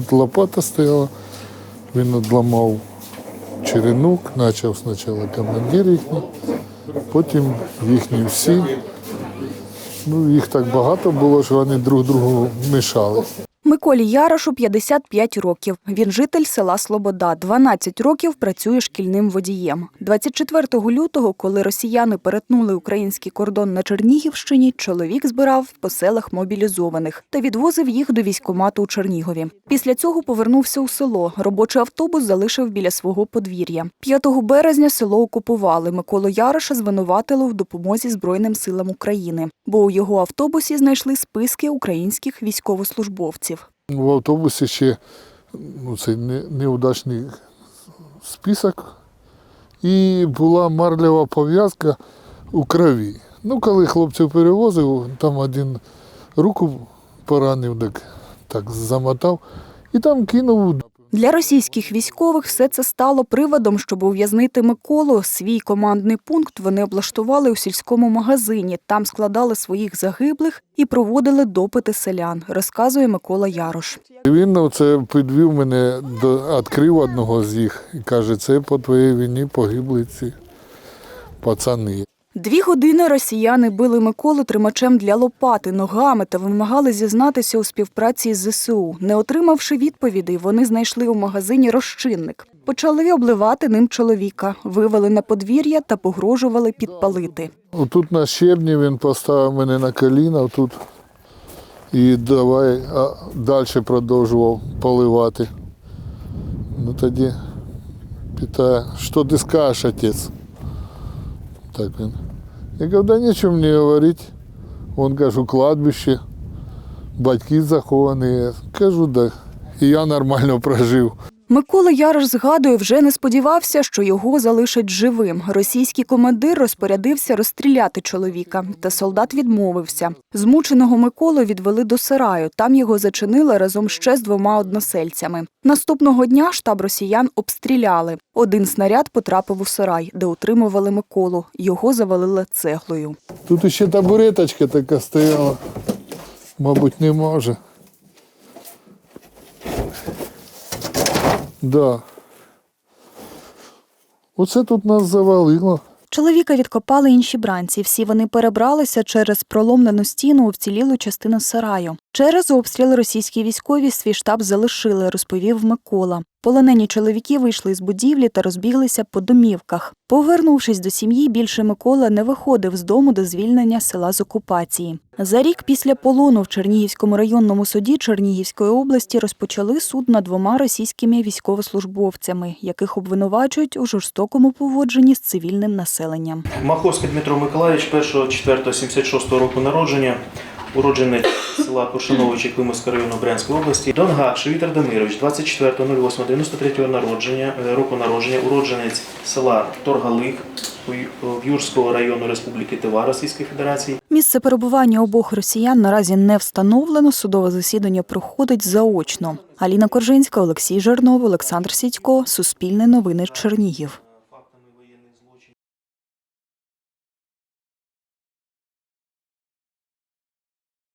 тут лопата стояла, він одламав черенок, почав спочатку командир їхній, потім їхні всі. Ну, їх так багато було, що вони друг другу мішали. Миколі Ярошу 55 років. Він житель села Слобода. 12 років працює шкільним водієм. 24 лютого, коли росіяни перетнули український кордон на Чернігівщині, чоловік збирав по селах мобілізованих та відвозив їх до військкомату у Чернігові. Після цього повернувся у село. Робочий автобус залишив біля свого подвір'я. 5 березня село окупували. Миколу Яроша звинуватили в допомозі Збройним силам України, бо у його автобусі знайшли списки українських військовослужбовців. В автобусі ще ну, цей неудачний список. І була марлева пов'язка у крові. Ну, коли хлопців перевозив, там один руку поранив, так, так замотав і там кинув. Для російських військових все це стало приводом, щоб ув'язнити Миколу. Свій командний пункт вони облаштували у сільському магазині. Там складали своїх загиблих і проводили допити селян, розказує Микола Ярош. Він оце підвів мене до відкрив одного з їх і каже, це по твоїй війні погибли ці пацани. Дві години росіяни били Миколу тримачем для лопати ногами та вимагали зізнатися у співпраці з ЗСУ. Не отримавши відповідей, вони знайшли у магазині розчинник. Почали обливати ним чоловіка, вивели на подвір'я та погрожували підпалити. Отут на щебні він поставив мене на коліна, тут і давай а далі продовжував поливати. Ну тоді питає, що ти скажеш, отець? Так він. Я кажу, да нічого мені говорити. Він каже, кладбище, батьки заховані. Кажу, да. І я нормально прожив. Микола Ярош згадує, вже не сподівався, що його залишать живим. Російський командир розпорядився розстріляти чоловіка, та солдат відмовився. Змученого Миколу відвели до сараю. Там його зачинили разом ще з двома односельцями. Наступного дня штаб росіян обстріляли. Один снаряд потрапив у сарай, де утримували Миколу. Його завалили цеглою. Тут ще табуреточка така стояла. Мабуть, не може. Да. Оце тут нас завалило. Чоловіка відкопали інші бранці. Всі вони перебралися через проломлену стіну у вцілілу частину сараю. Через обстріл російські військові свій штаб залишили, розповів Микола. Полонені чоловіки вийшли з будівлі та розбіглися по домівках. Повернувшись до сім'ї, більше Микола не виходив з дому до звільнення села з окупації. За рік після полону в Чернігівському районному суді Чернігівської області розпочали суд над двома російськими військовослужбовцями, яких обвинувачують у жорстокому поводженні з цивільним населенням. Маховський Дмитро Миколаївич, 1.4.76 року народження, уродженець села Куршиновичі Климовського району Брянської області. Донгак Швітер Дамирович, 24.08.93 народження, е, року народження, уродженець села Торгалих в Юрського району Республіки Тива Російської Федерації. Місце перебування обох росіян наразі не встановлено. Судове засідання проходить заочно. Аліна Коржинська, Олексій Жернов, Олександр Сідько, Суспільне новини Чернігів.